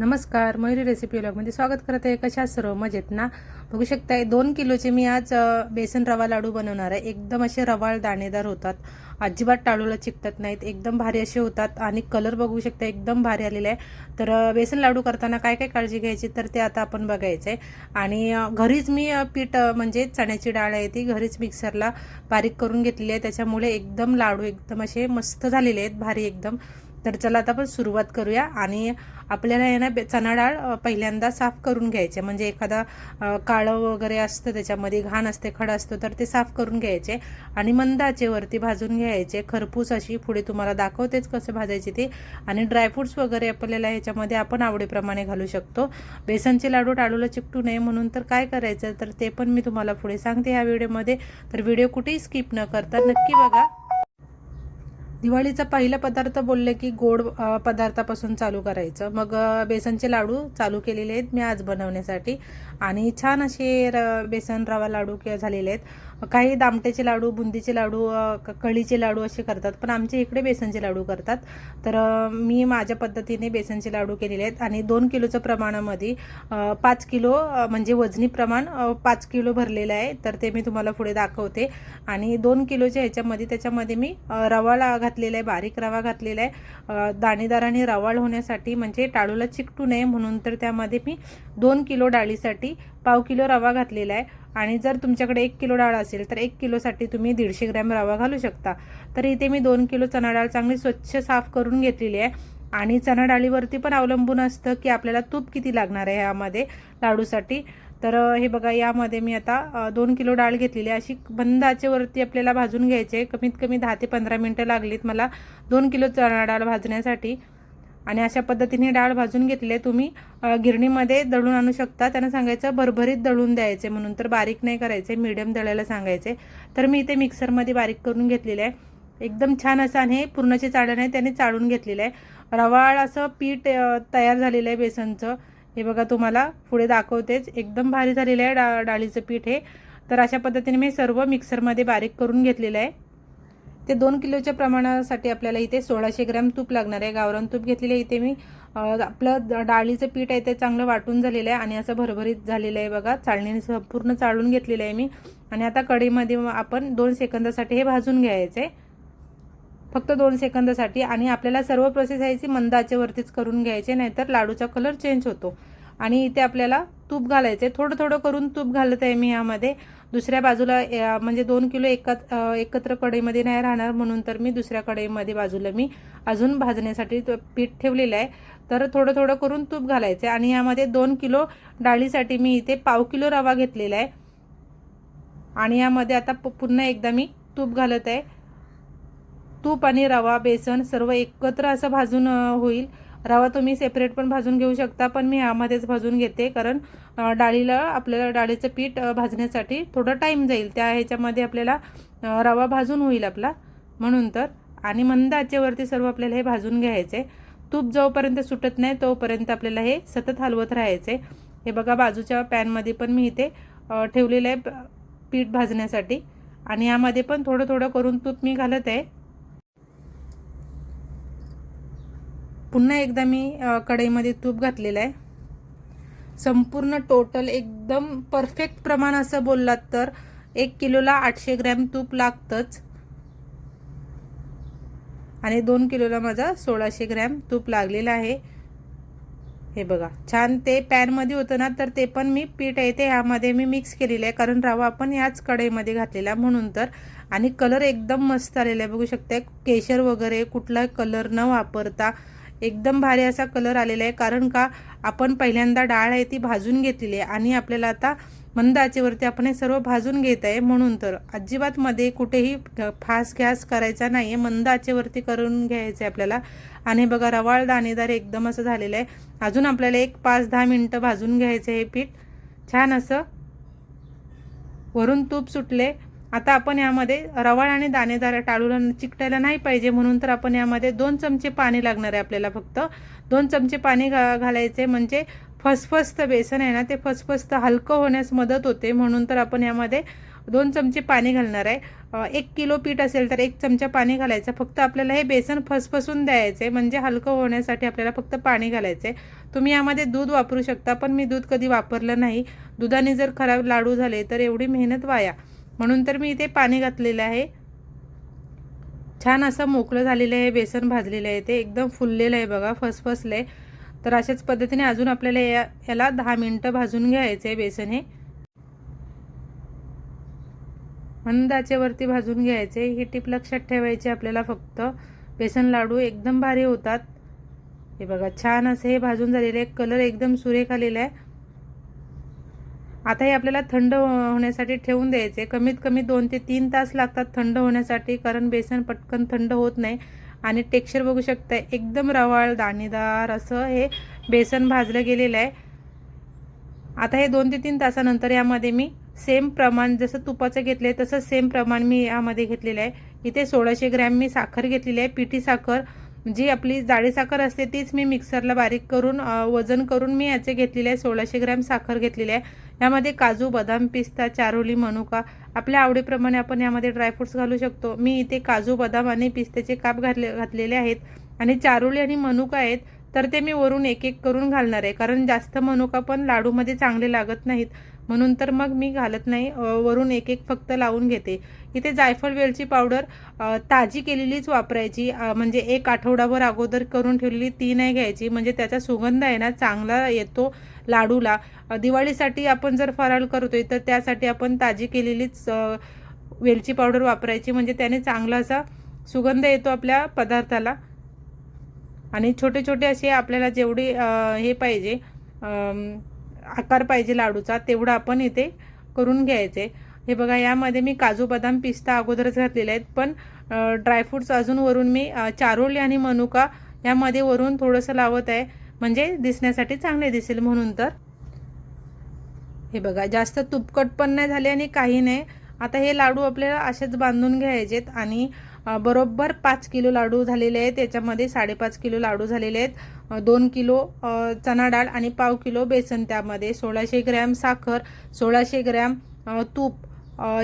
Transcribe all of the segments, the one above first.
नमस्कार मयुरी रेसिपी ब्लॉगमध्ये स्वागत करत आहे. कशा सर्व? मजेत ना? बघू शकताय दोन किलोचे मी आज बेसन रवा लाडू बनवणार आहे. एकदम असे रवाळ दाणेदार होतात. अजिबात टाळूला चिकटत नाहीत. एकदम भारी असे होतात आणि कलर बघू शकता एकदम भारी आलेला आहे. तर बेसन लाडू करताना काय काय काळजी घ्यायची तर ते आता आपण बघायचं आहे आणि घरीच मी पीठ म्हणजे चण्याची डाळ आहे ती घरीच मिक्सरला बारीक करून घेतलेली आहे. त्याच्यामुळे एकदम लाडू एकदम असे मस्त झालेले आहेत. भारी एकदम. तर चला आता आपण सुरुवात करूया. आणि आपल्याला आहे ना बे- चणा डाळ पहिल्यांदा साफ करून घ्यायचे. म्हणजे एखादा काळं वगैरे असतं त्याच्यामध्ये घाण असते खड असतो तर ते साफ करून घ्यायचे. आणि मंदाचे वरती भाजून घ्यायचे. खरपूस अशी पुढे तुम्हाला दाखवतेच कसं भाजायचे ते. आणि ड्रायफ्रुट्स वगैरे आपल्याला ह्याच्यामध्ये आपण आवडीप्रमाणे घालू शकतो. बेसनचे लाडू टाळूला चिकटू नये म्हणून तर काय करायचं? तर ते पण मी तुम्हाला पुढे सांगते ह्या व्हिडिओमध्ये. तर व्हिडिओ कुठेही स्किप न करता नक्की बघा. दिवाळीचा पहिला पदार्थ बोलले की गोड पदार्थापासून चालू करायचं. मग बेसनचे लाडू चालू केलेले आहेत मी आज बनवण्यासाठी. आणि छान असे र बेसन रवा लाडू झालेले आहेत. काही दामट्याचे लाडू बुंदीचे लाडू क- कळीचे लाडू असे करतात. पण आमच्या इकडे बेसनचे लाडू करतात. तर मी माझ्या पद्धतीने बेसनचे लाडू केलेले आहेत. आणि दोन किलोचं प्रमाणामध्ये पाच किलो म्हणजे वजनी प्रमाण पाच किलो भरलेलं आहे. तर ते मी तुम्हाला पुढे दाखवते. आणि दोन किलोच्या ह्याच्यामध्ये त्याच्यामध्ये मी रवा ला- घातलेला आहे बारीक रवा घातलेला आहे दाणेदार आणि रवाळ होण्यासाठी म्हणजे टाळूला चिकटू नये म्हणून तर त्यामध्ये मी दोन किलो डाळीसाठी पाव किलो रवा घातलेला आहे आणि जर तुमच्याकडे एक किलो डाळ असेल तर एक किलोसाठी तुम्ही दीडशे ग्रॅम रवा घालू शकता. तर इथे मी दोन किलो चणा डाळ चांगली स्वच्छ साफ करून घेतलेली आहे. आणि चणा डाळीवरती पण अवलंबून असतं की आपल्याला तूप किती लागणार आहे ह्यामध्ये लाडूसाठी. तर हे बघा यामध्ये मी आता दोन किलो डाळ घेतलेली आहे. अशी बंद आचेवरती आपल्याला भाजून घ्यायचे. कमीत कमी दहा ते पंधरा मिनटं लागलीत मला दोन किलो चणा डाळ भाजण्यासाठी. आणि अशा पद्धतीने डाळ भाजून घेतली आहे. तुम्ही गिरणीमध्ये दळून आणू शकता. त्यांना सांगायचं भरभरीत दळून द्यायचे म्हणून. तर बारीक नाही करायचे मीडियम दळायला सांगायचे. तर मी इथे मिक्सरमध्ये बारीक करून घेतलेलं आहे. एकदम छान असं आणि हे पूर्णाचे चाळण आहे. त्याने चाळून घेतलेलं आहे. रवाळ असं पीठ तयार झालेलं आहे बेसनचं. हे बघा तुम्हाला पुढे दाखवतेच. एकदम भारी झालेलं आहे डा डाळीचं पीठ हे. तर अशा पद्धतीने मी सर्व मिक्सरमध्ये बारीक करून घेतलेलं आहे. ते दोन किलोच्या प्रमाणासाठी आपल्याला इथे सोळाशे ग्रॅम तूप लागणार आहे. गावरान तूप घेतलेलं आहे. इथे मी आपलं द- डाळीचं पीठ आहे ते चांगलं वाटून झालेलं आहे आणि असं भरभरीत झालेलं आहे बघा. चाळणीने संपूर्ण चाळून घेतलेलं आहे मी. आणि आता कढईमध्ये मग आपण दोन सेकंदासाठी हे भाजून घ्यायचं. आहे फक्त दोन सेकंदासाठी आणि आपल्याला सर्व प्रोसेस यायची मंद आचेवरतीच करून घ्यायचे नाहीतर लाडूचा कलर चेंज होतो. आणि इथे आपल्याला तूप घालायचे. थोडं थोडं करून तूप घालत आहे मी यामध्ये. दुसऱ्या बाजूला म्हणजे दोन किलो एकत एकत्र कढईमध्ये नाही राहणार म्हणून तर मी दुसऱ्या कढईमध्ये बाजूला मी अजून भाजण्यासाठी पीठ ठेवलेलं आहे. तर थोडं थोडं करून तूप घालायचं. आहे आणि यामध्ये दोन किलो डाळीसाठी मी इथे पाव किलो रवा घेतलेला आहे. आणि यामध्ये आता प- पुन्हा एकदा मी तूप घालत आहे. तूप आणि रवा बेसन सर्व एकत्र असं भाजून होईल. रवा तुम्ही सेपरेट पण भाजून घेऊ शकता पण मी ह्यामध्येच भाजून घेते कारण डाळीला आपल्याला डाळीचं पीठ भाजण्यासाठी थोडं टाईम जाईल. त्या ह्याच्यामध्ये आपल्याला रवा भाजून होईल आपला म्हणून तर. आणि मंद आचेवरती सर्व आपल्याला हे भाजून घ्यायचे. तूप जोपर्यंत सुटत नाही तोपर्यंत आपल्याला हे सतत हलवत राहायचे. हे बघा बाजूच्या पॅनमध्ये पण मी इथे ठेवलेलं आहे पीठ भाजण्यासाठी. आणि यामध्ये पण थोडं थोडं करून तूप मी घालत आहे. पुन्हा एकदा मी कढईमध्ये तूप घातलेलं आहे. संपूर्ण टोटल एकदम परफेक्ट प्रमाण असं बोललात तर एक किलोला आठशे ग्रॅम तूप लागतंच. आणि दोन किलोला माझा सोळाशे ग्रॅम तूप लागलेलं आहे. हे बघा छान ते पॅनमध्ये होतं ना तर ते पण मी पीठ आहे ते ह्यामध्ये मी मिक्स केलेलं आहे. कारण रवा आपण याच कढईमध्ये घातलेला म्हणून तर. आणि कलर एकदम मस्त आलेला आहे. बघू शकता केशर वगैरे कुठला कलर न वापरता एकदम भारी असा कलर आलेला आहे. कारण का आपण पहिल्यांदा डाळ आहे ती भाजून घेतलेली आहे आणि आपल्याला आता मंद आचेवरती आपण हे सर्व भाजून घेत आहे. म्हणून तर अजिबात मध्ये कुठेही फास गॅस करायचा नाही आहे मंद आचेवरती करून घ्यायचं आहे आपल्याला. आणि बघा रवाळ दाणेदार एकदम असं झालेलं आहे. अजून आपल्याला एक पाच दहा मिनटं भाजून घ्यायचं हे पीठ. छान असं वरून तूप सुटले. आता आपण यामध्ये रवाळ आणि दाणेदार टाळूला चिकटायला नाही पाहिजे म्हणून तर आपण यामध्ये दोन चमचे पाणी लागणार आहे आपल्याला फक्त. दोन चमचे पाणी घा घालायचे म्हणजे फसफस्त बेसन आहे ना ते फसफस्त हलकं होण्यास मदत होते म्हणून तर आपण यामध्ये दोन चमचे पाणी घालणार आहे. एक किलो पीठ असेल तर एक चमचा पाणी घालायचं. फक्त आपल्याला हे बेसन फसफसून द्यायचं आहे म्हणजे हलकं होण्यासाठी आपल्याला फक्त पाणी घालायचं. आहे तुम्ही यामध्ये दूध वापरू शकता पण मी दूध कधी वापरलं नाही. दुधाने जर खराब लाडू झाले तर एवढी मेहनत वाया. म्हणून तर मी इथे पाणी घातलेलं आहे. छान असं मोकळं झालेलं आहे बेसन भाजलेलं आहे ते एकदम फुललेलं आहे बघा फसफसलं आहे तर अशाच पद्धतीने अजून आपल्याला या याला दहा मिनटं भाजून घ्यायचं आहे बेसन हे. मंदाचेवरती भाजून घ्यायचे ही टीप लक्षात ठेवायची आपल्याला फक्त. बेसन लाडू एकदम भारी होतात. हे बघा छान असे हे भाजून झालेले आहे. कलर एकदम सुरेख आलेला आहे. आता हे आपल्याला थंड होण्यासाठी ठेवून द्यायचे. कमीत कमी दोन ते तीन तास लागतात थंड होण्यासाठी कारण बेसन पटकन थंड होत नाही. आणि टेक्स्चर बघू शकता एकदम रवाळ दाणेदार असं हे बेसन भाजलं गेलेलं आहे. आता हे दोन ते तीन तासानंतर यामध्ये मी सेम प्रमाण जसं तुपाचं घेतलं आहे तसं सेम प्रमाण मी यामध्ये घेतलेलं आहे. इथे सोळाशे ग्रॅम मी साखर घेतलेली आहे पिठी साखर. जी आपली जाडी साखर असते तीच मी मिक्सरला बारीक करून वजन करून मी याचे घेतलेले आहे. सोळाशे ग्रॅम साखर घेतलेली आहे. यामध्ये काजू बदाम पिस्ता चारोली मनुका आपल्या आवडीप्रमाणे आपण यामध्ये ड्रायफ्रुट्स घालू शकतो. मी इथे काजू बदाम आणि पिस्त्याचे काप घातले घातलेले आहेत. आणि चारोली आणि मनुका आहेत. तर ते मी वरून एक एक करून घालणार आहे. कारण जास्त मनुका पण लाडूमध्ये चांगले लागत नाहीत. म्हणून तर मग मी घालत नाही. वरून एक एक फक्त लावून घेते. इथे जायफळ वेलची पावडर ताजी केलेलीच वापरायची. म्हणजे एक आठवडाभर अगोदर करून ठेवलेली ती नाही घ्यायची. म्हणजे त्याचा सुगंध आहे ना चांगला येतो लाडूला. दिवाळीसाठी आपण जर फराळ करतोय तर त्यासाठी आपण ताजी केलेलीच वेलची पावडर वापरायची. म्हणजे त्याने चांगला असा सुगंध येतो आपल्या पदार्थाला. आणि छोटे छोटे असे आपल्याला जेवढे हे पाहिजे आकार पाहिजे लाडूचा तेवढा आपण इथे करून घ्यायचे. हे बघा यामध्ये मी काजू बदाम पिस्ता अगोदरच घातलेले आहेत पण ड्रायफ्रूट्स अजून वरून मी चारोली आणि मनुका यामध्ये वरून थोडंसं लावत आहे. म्हणजे दिसण्यासाठी चांगले दिसेल म्हणून तर. हे बघा जास्त तुपकट पण नाही झाले आणि काही नाही. आता हे लाडू आपल्याला असेच बांधून घ्यायचेत आणि बरोबर पाच किलो लाडू झालेले आहेत. त्याच्यामध्ये साडेपाच किलो लाडू झालेले आहेत. दोन किलो चणा डाळ आणि पाव किलो बेसन त्यामध्ये. सोळाशे ग्रॅम साखर सोळाशे ग्रॅम तूप.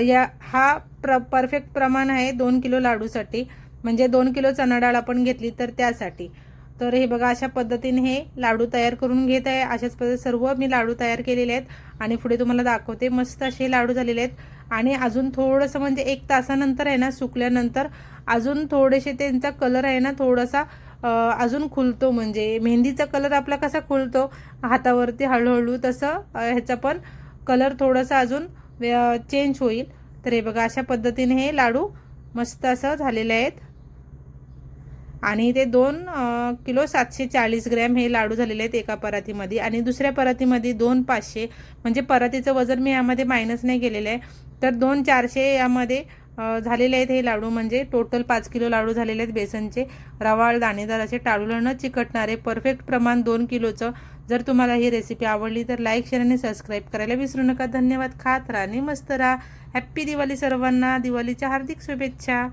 या हा प्र परफेक्ट प्रमाण आहे दोन किलो लाडूसाठी. म्हणजे दोन किलो चणा डाळ आपण घेतली तर त्यासाठी. तर हे बघा अशा पद्धतीने हे लाडू तयार करून घेत आहे. अशाच पद्धती सर्व मी लाडू तयार केलेले आहेत. आणि पुढे तुम्हाला दाखवते मस्त असे लाडू झालेले आहेत. आणि अजून थोडंसं म्हणजे एक तासानंतर आहे ना सुकल्यानंतर अजून थोडेसे त्यांचा कलर आहे ना थोडासा अजून खुलतो म्हणजे. मेहंदीचा कलर आपला कसा खुलतो? हातावरती हळूहळू तसं ह्याचा पण कलर थोडासा अजून चेंज होईल. तर हे बघा अशा पद्धतीने हे लाडू मस्त असं झालेले आहेत. आणि ते दोन किलो सातशे चाळीस ग्रॅम हे लाडू झालेले आहेत एका परातीमध्ये. आणि दुसऱ्या परातीमध्ये दोन पाचशे म्हणजे परातीचं वजन मी यामध्ये मायनस नाही केलेलं आहे. तर दोन चारशे यामध्ये झालेले आहेत हे लाडू. म्हणजे टोटल पाच किलो लाडू झालेले आहेत बेसनचे. रवाळ दाणेदार असे टाळूला न चिकटणारे परफेक्ट प्रमाण दोन किलोचं. जर तुम्हाला ही रेसिपी आवडली तर लाईक शेअर आणि सबस्क्राईब करायला विसरू नका. धन्यवाद. खात राहा आणि मस्त राहा. हॅप्पी दिवाळी सर्वांना. दिवाळीच्या हार्दिक शुभेच्छा.